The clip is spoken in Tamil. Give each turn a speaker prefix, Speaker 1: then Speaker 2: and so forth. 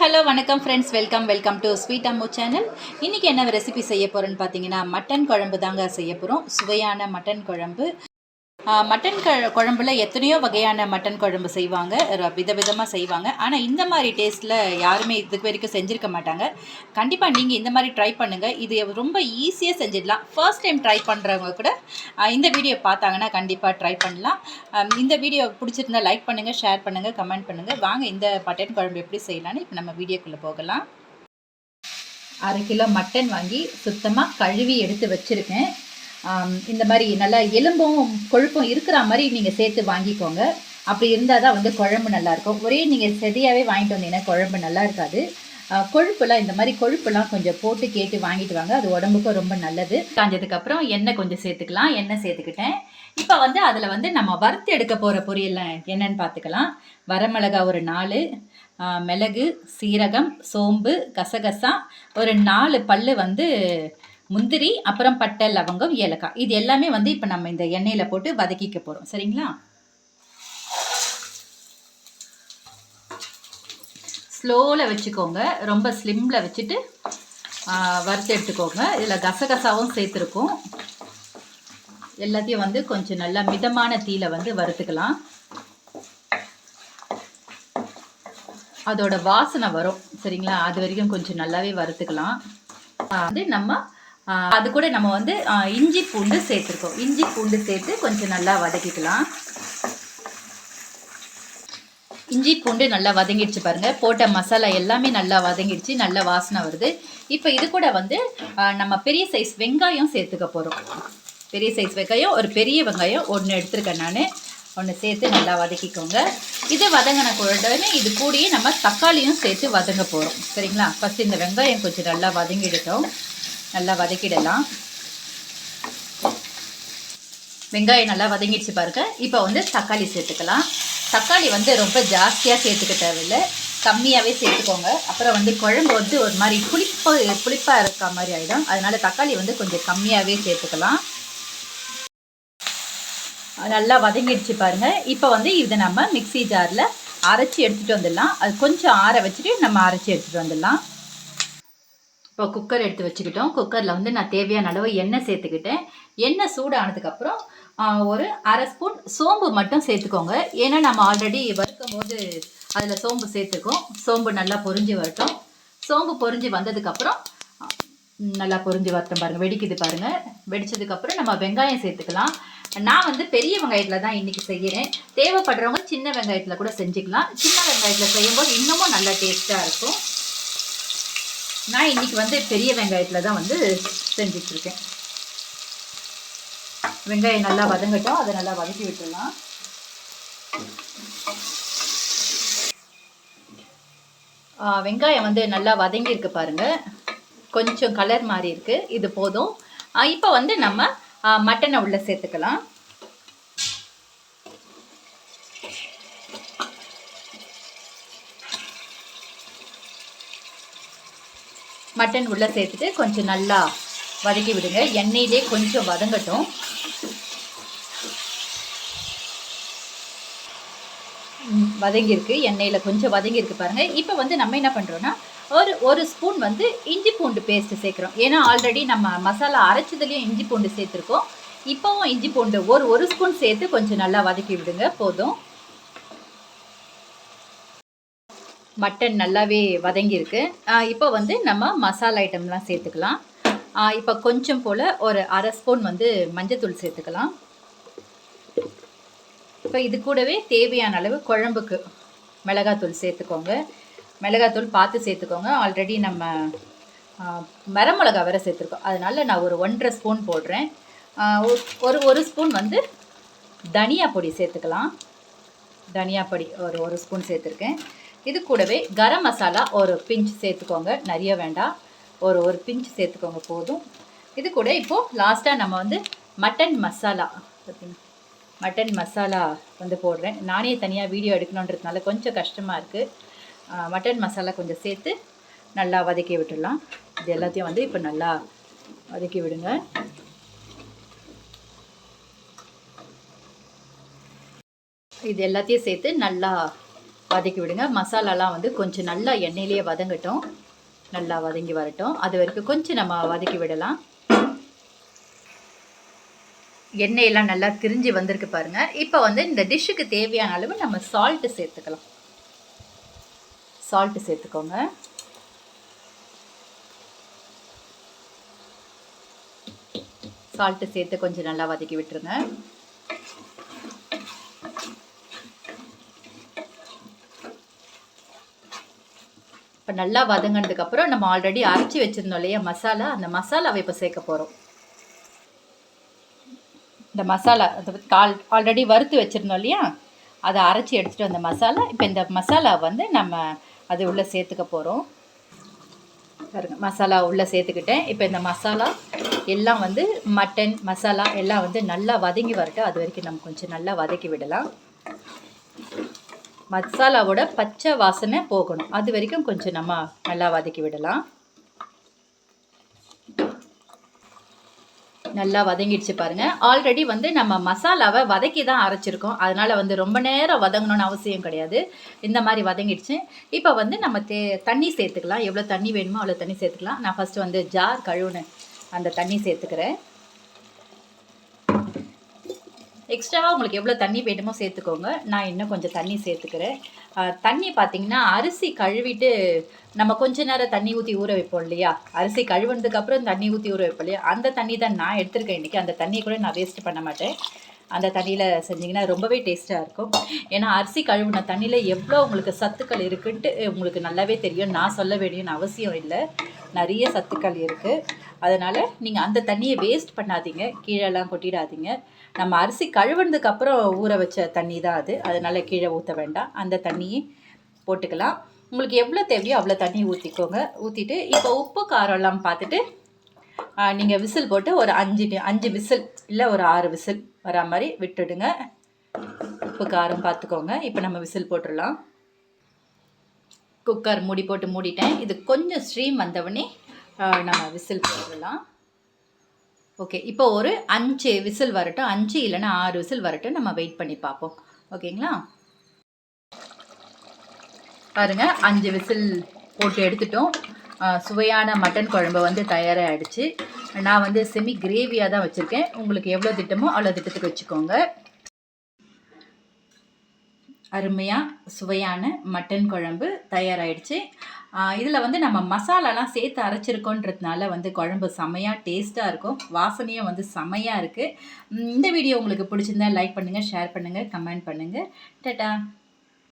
Speaker 1: ஹலோ வணக்கம் friends welcome welcome to sweet Ammu channel இன்றைக்கி என்ன ரெசிபி செய்ய போகிறேன்னு பார்த்தீங்கன்னா மட்டன் குழம்பு தாங்க செய்ய போகிறோம் சுவையான மட்டன் குழம்பு. மட்டன் க குழம்புல எத்தனையோ வகையான மட்டன் குழம்பு செய்வாங்க. விதவிதமாக செய்வாங்க. ஆனால் இந்த மாதிரி டேஸ்ட்டில் யாருமே இதுக்கு வரைக்கும் செஞ்சுருக்க மாட்டாங்க. கண்டிப்பாக நீங்கள் இந்த மாதிரி ட்ரை பண்ணுங்கள் இது ரொம்ப ஈஸியாக செஞ்சிடலாம். ஃபர்ஸ்ட் டைம் ட்ரை பண்ணுறவங்க கூட இந்த வீடியோ பார்த்தாங்கன்னா கண்டிப்பாக ட்ரை பண்ணலாம். இந்த வீடியோ பிடிச்சிருந்தா லைக் பண்ணுங்கள் ஷேர் பண்ணுங்கள் கமெண்ட் பண்ணுங்கள் வாங்க இந்த மட்டன் குழம்பு எப்படி செய்யலாம்னு இப்போ நம்ம வீடியோக்குள்ளே போகலாம். அரை கிலோ மட்டன் வாங்கி சுத்தமாக கழுவி எடுத்து வச்சுருக்கேன். இந்த மாதிரி நல்லா எலும்பும் கொழுப்பும் இருக்கிற மாதிரி நீங்கள் சேர்த்து வாங்கிக்கோங்க. அப்படி இருந்தால் தான் வந்து குழம்பு நல்லாயிருக்கும் ஒரே நீங்கள் செடியாகவே வாங்கிட்டு வந்தீங்கன்னா குழம்பு நல்லா இருக்காது. கொழுப்புலாம் இந்த மாதிரி கொழுப்புலாம் கொஞ்சம் போட்டு கேட்டு வாங்கிட்டு வாங்க. அது உடம்புக்கும் ரொம்ப நல்லது. காஞ்சதுக்கப்புறம் எண்ணெய் கொஞ்சம் சேர்த்துக்கலாம். எண்ணெய் சேர்த்துக்கிட்டேன். இப்போ வந்து அதில் வந்து நம்ம வறுத்து எடுக்க போகிற பொரியல் என்னன்னு பார்த்துக்கலாம் வரமிளகா ஒரு நாலு மிளகு சீரகம் சோம்பு கசகசா ஒரு நாலு பல் வந்து முந்திரி அப்புறம் பட்டை லவங்கம் ஏலக்காய். இது எல்லாமே வந்து இப்போ நம்ம இந்த எண்ணெயில் போட்டு வதக்கிக்க போகிறோம் சரிங்களா? ஸ்லோவில் வச்சுக்கோங்க. ரொம்ப ஸ்லிம்மில் வச்சுட்டு வறுத்து எடுத்துக்கோங்க. இதில் கசகசாவும் சேர்த்துருக்கோம். எல்லாத்தையும் வந்து கொஞ்சம் நல்லா மிதமான தீயில் வந்து வறுத்துக்கலாம். அதோட வாசனை வரும். சரிங்களா? அது வரைக்கும் கொஞ்சம் நல்லாவே வறுத்துக்கலாம். வந்து நம்ம அது கூட நம்ம வந்து இஞ்சி பூண்டு சேர்த்துருக்கோம். இஞ்சி பூண்டு சேர்த்து கொஞ்சம் நல்லா வதக்கிக்கலாம். இஞ்சி பூண்டு நல்லா வதங்கிடுச்சு பாருங்கள் போட்ட மசாலா எல்லாமே நல்லா வதங்கிடுச்சு. நல்ல வாசனை வருது. இப்போ இது கூட வந்து நம்ம பெரிய சைஸ் வெங்காயம் சேர்த்துக்க போகிறோம் பெரிய சைஸ் வெங்காயம் ஒரு பெரிய வெங்காயம் ஒன்று எடுத்துருக்கேன் நான். ஒன்று சேர்த்து நல்லா வதக்கிக்கோங்க. இது வதங்கின உடனே இது கூடயே நம்ம தக்காளியும் சேர்த்து வதங்க போகிறோம் சரிங்களா? ஃபஸ்ட் இந்த வெங்காயம் கொஞ்சம் நல்லா வதங்கிடட்டும். நல்லா வதக்கிடலாம். வெங்காயம் நல்லா வதங்கிடுச்சு பாருங்க. இப்போ வந்து தக்காளி சேர்த்துக்கலாம். தக்காளி வந்து ரொம்ப ஜாஸ்தியாக சேர்த்துக்க தேவையில்லை. கம்மியாகவே சேர்த்துக்கோங்க. அப்புறம் வந்து குழம்பு வந்து ஒரு மாதிரி புளிப்பு புளிப்பாக இருக்க மாதிரி ஆகிடும் அதனால் தக்காளி வந்து கொஞ்சம் கம்மியாகவே சேர்த்துக்கலாம். நல்லா வதங்கிடுச்சு பாருங்கள் இப்போ வந்து இதை நம்ம மிக்ஸி ஜாரில் அரைச்சி எடுத்துகிட்டு வந்துடலாம். அது கொஞ்சம் ஆற வச்சுட்டு நம்ம அரைச்சி எடுத்துகிட்டு வந்துடலாம். இப்போ குக்கர் எடுத்து வச்சுக்கிட்டோம். குக்கரில் வந்து நான் தேவையான அளவு எண்ணெய் சேர்த்துக்கிட்டேன். எண்ணெய் சூடானதுக்கப்புறம் ஒரு அரை ஸ்பூன் சோம்பு மட்டும் சேர்த்துக்கோங்க. ஏன்னா நம்ம ஆல்ரெடி வறுக்கும் போது அதில் சோம்பு சேர்த்துக்கோம் சோம்பு நல்லா பொரிஞ்சு வரட்டும். சோம்பு பொரிஞ்சு வந்ததுக்கப்புறம் நல்லா பொரிஞ்சு வரட்டும் பாருங்கள் வெடிக்குது பாருங்கள் வெடிச்சதுக்கப்புறம் நம்ம வெங்காயம் சேர்த்துக்கலாம். நான் வந்து பெரிய வெங்காயத்தில் தான் இன்றைக்கி செய்கிறேன் தேவைப்படுறவங்க சின்ன வெங்காயத்தில் கூட செஞ்சுக்கலாம். சின்ன வெங்காயத்தில் செய்யும்போது இன்னமும் நல்லா டேஸ்ட்டாக இருக்கும். நான் இன்னைக்கு வந்து பெரிய வெங்காயத்தில் தான் வந்து செஞ்சுட்டு இருக்கேன் வெங்காயம் நல்லா வதங்கட்டும். அதை நல்லா வதக்கி விட்டுடலாம். வெங்காயம் வந்து நல்லா வதங்கியிருக்கு பாருங்கள் கொஞ்சம் கலர் மாறி இருக்குது இது போதும். இப்போ வந்து நம்ம மட்டனை உள்ளே சேர்த்துக்கலாம். மட்டன் உள்ளே சேர்த்துட்டு கொஞ்சம் நல்லா வதக்கி விடுங்க. எண்ணெயிலே கொஞ்சம் வதங்கட்டும். வதங்கியிருக்கு. எண்ணெயில் கொஞ்சம் வதங்கியிருக்கு பாருங்கள் இப்போ வந்து நம்ம என்ன பண்ணுறோன்னா ஒரு ஒரு ஸ்பூன் வந்து இஞ்சி பூண்டு பேஸ்ட்டு சேர்க்குறோம். ஏன்னா ஆல்ரெடி நம்ம மசாலா அரைச்சதுலேயும் இஞ்சி பூண்டு சேர்த்துருக்கோம். இப்போவும் இஞ்சி பூண்டு ஒரு ஒரு ஸ்பூன் சேர்த்து கொஞ்சம் நல்லா வதக்கி விடுங்க. போதும். மட்டன் நல்லாவே வதங்கியிருக்கு. இப்போ வந்து நம்ம மசாலா ஐட்டம்லாம் சேர்த்துக்கலாம். இப்போ கொஞ்சம் போல் ஒரு அரை ஸ்பூன் வந்து மஞ்சத்தூள் சேர்த்துக்கலாம். இப்போ இது கூடவே தேவையான அளவு குழம்புக்கு மிளகாத்தூள் சேர்த்துக்கோங்க. மிளகாத்தூள் பார்த்து சேர்த்துக்கோங்க. ஆல்ரெடி நம்ம மரமிளகா வேற சேர்த்துருக்கோம். அதனால் நான் ஒரு ஒன்றரை ஸ்பூன் போடுறேன். ஒரு- ஒரு ஒரு ஸ்பூன் வந்து தனியா பொடி சேர்த்துக்கலாம். தனியா பொடி ஒரு ஒரு ஸ்பூன் சேர்த்துருக்கேன். இது கூடவே கரம் மசாலா ஒரு பிஞ்ச் சேர்த்துக்கோங்க. நிறைய வேண்டாம். ஒரு ஒரு பிஞ்ச் சேர்த்துக்கோங்க போதும். இது கூட இப்போது லாஸ்ட்டாக நம்ம வந்து மட்டன் மசாலா பார்த்தீங்க மட்டன் மசாலா வந்து போடுறேன். நானே தனியாக வீடியோ எடுக்கணுன்றதுனால கொஞ்சம் கஷ்டமாக இருக்குது மட்டன் மசாலா கொஞ்சம் சேர்த்து நல்லா வதக்கி விட்டுடலாம். இது எல்லாத்தையும் வந்து இப்போ நல்லா வதக்கி விடுங்க. இது எல்லாத்தையும் சேர்த்து நல்லா வதக்கி விடுங்க. மசாலாலாம் வந்து கொஞ்சம் நல்லா எண்ணெயிலேயே வதங்கட்டும். நல்லா வதங்கி வரட்டும். அது வரைக்கும் கொஞ்சம் நம்ம வதக்கி விடலாம். எண்ணெயெல்லாம் நல்லா திரிஞ்சு வந்திருக்கு பாருங்க. இப்போ வந்து இந்த டிஷ்ஷுக்கு தேவையான அளவு நம்ம சால்ட்டு சேர்த்துக்கலாம். சால்ட்டு சேர்த்துக்கோங்க. சால்ட்டு சேர்த்து கொஞ்சம் நல்லா வதக்கி விட்டுருங்க. இப்போ நல்லா வதங்கினதுக்கப்புறம் நம்ம ஆல்ரெடி அரைச்சி வச்சுருந்தோம் இல்லையா மசாலா? அந்த மசாலாவை இப்போ சேர்க்க போகிறோம் இந்த மசாலா அது கால் ஆல்ரெடி வறுத்து வச்சுருந்தோம் இல்லையா? அதை அரைச்சி எடுத்துகிட்டு வந்த மசாலா இப்போ இந்த மசாலா வந்து நம்ம அது உள்ளே சேர்த்துக்க போகிறோம் பாருங்க மசாலா உள்ளே சேர்த்துக்கிட்டேன். இப்போ இந்த மசாலா எல்லாம் வந்து மட்டன் மசாலா எல்லாம் வந்து நல்லா வதங்கி வரட்டும். அது வரைக்கும் நம்ம கொஞ்சம் நல்லா வதக்கி விடலாம். மசாலாவோட பச்சை வாசனை போகணும். அது வரைக்கும் கொஞ்சம் நம்ம நல்லா வதக்கி விடலாம். நல்லா வதங்கிடுச்சு பாருங்க. ஆல்ரெடி வந்து நம்ம மசாலாவை வதக்கி தான் அரைச்சிருக்கோம். அதனால வந்து ரொம்ப நேரம் வதங்கணும்னு அவசியம் கிடையாது. இந்த மாதிரி வதங்கிடுச்சு. இப்போ வந்து நம்ம தே தண்ணி சேர்த்துக்கலாம். எவ்வளோ தண்ணி வேணுமோ அவ்வளோ தண்ணி சேர்த்துக்கலாம். நான் ஃபஸ்ட்டு வந்து ஜார் கழுவுன அந்த தண்ணி சேர்த்துக்கிறேன். எக்ஸ்ட்ராவாக உங்களுக்கு எவ்வளோ தண்ணி வேணுமோ சேர்த்துக்கோங்க. நான் இன்னும் கொஞ்சம் தண்ணி சேர்த்துக்கிறேன். தண்ணி பார்த்தீங்கன்னா அரிசி கழுவிட்டு நம்ம கொஞ்ச நேரம் தண்ணி ஊற்றி ஊற வைப்போம் இல்லையா? அரிசி கழுவுனதுக்கப்புறம் தண்ணி ஊற்றி ஊற வைப்போம் இல்லையா? அந்த தண்ணி தான் நான் எடுத்திருக்கேன் இன்றைக்கி அந்த தண்ணியை கூட நான் வேஸ்ட் பண்ண மாட்டேன். அந்த தண்ணியில் செஞ்சிங்கன்னா ரொம்பவே டேஸ்ட்டாக இருக்கும். ஏன்னா அரிசி கழுவுன தண்ணியில் எவ்வளோ உங்களுக்கு சத்துக்கள் இருக்குன்ட்டு உங்களுக்கு நல்லாவே தெரியும். நான் சொல்ல வேண்டியன்னு அவசியம் இல்லை. நிறைய சத்துக்கள் இருக்குது அதனால் நீங்கள் அந்த தண்ணியை வேஸ்ட் பண்ணாதீங்க. கீழெல்லாம் கொட்டிடாதீங்க. நம்ம அரிசி கழுவுனதுக்கு அப்புறம் ஊற வச்ச தண்ணி தான் அது. அதனால் கீழே ஊற்ற வேண்டாம். அந்த தண்ணியை போட்டுக்கலாம். உங்களுக்கு எவ்வளோ தேவையோ அவ்வளோ தண்ணி ஊற்றிக்கோங்க ஊற்றிட்டு இப்போ உப்பு காரம்லாம் பார்த்துட்டு நீங்கள் விசில் போட்டு ஒரு அஞ்சு அஞ்சு விசில் இல்லை ஒரு ஆறு விசில் வரா மாதிரி விட்டுடுங்க. உப்பு காரம் பார்த்துக்கோங்க. இப்போ நம்ம விசில் போட்டுடலாம். குக்கர் மூடி போட்டு மூடிட்டேன். இது கொஞ்சம் ஸ்ட்ரீம் வந்தவொடனே நம்ம விசில் போட்டுடலாம். ஓகே இப்போ ஒரு அஞ்சு விசில் வரட்டும். அஞ்சு இல்லைன்னா ஆறு விசில் வரட்டும். நம்ம வெயிட் பண்ணி பார்ப்போம். ஓகேங்களா பாருங்க அஞ்சு விசில் போட்டு எடுத்துட்டோம். சுவையான மட்டன் குழம்பு வந்து தயாராகிடுச்சு நான் வந்து செமி கிரேவியாக தான் வச்சுருக்கேன். உங்களுக்கு எவ்வளோ திட்டமோ அவ்வளோ திட்டத்துக்கு வச்சுக்கோங்க. அருமையாக சுவையான மட்டன் குழம்பு தயாராகிடுச்சு இதில் வந்து நம்ம மசாலாலாம் சேர்த்து அரைச்சிருக்கோன்றதுனால வந்து குழம்பு செமையாக டேஸ்ட்டாக இருக்கும். வாசனையும் வந்து செமையாக இருக்குது இந்த வீடியோ உங்களுக்கு பிடிச்சிருந்தா லைக் பண்ணுங்கள் ஷேர் பண்ணுங்கள் கமெண்ட் பண்ணுங்கள் டட்டா.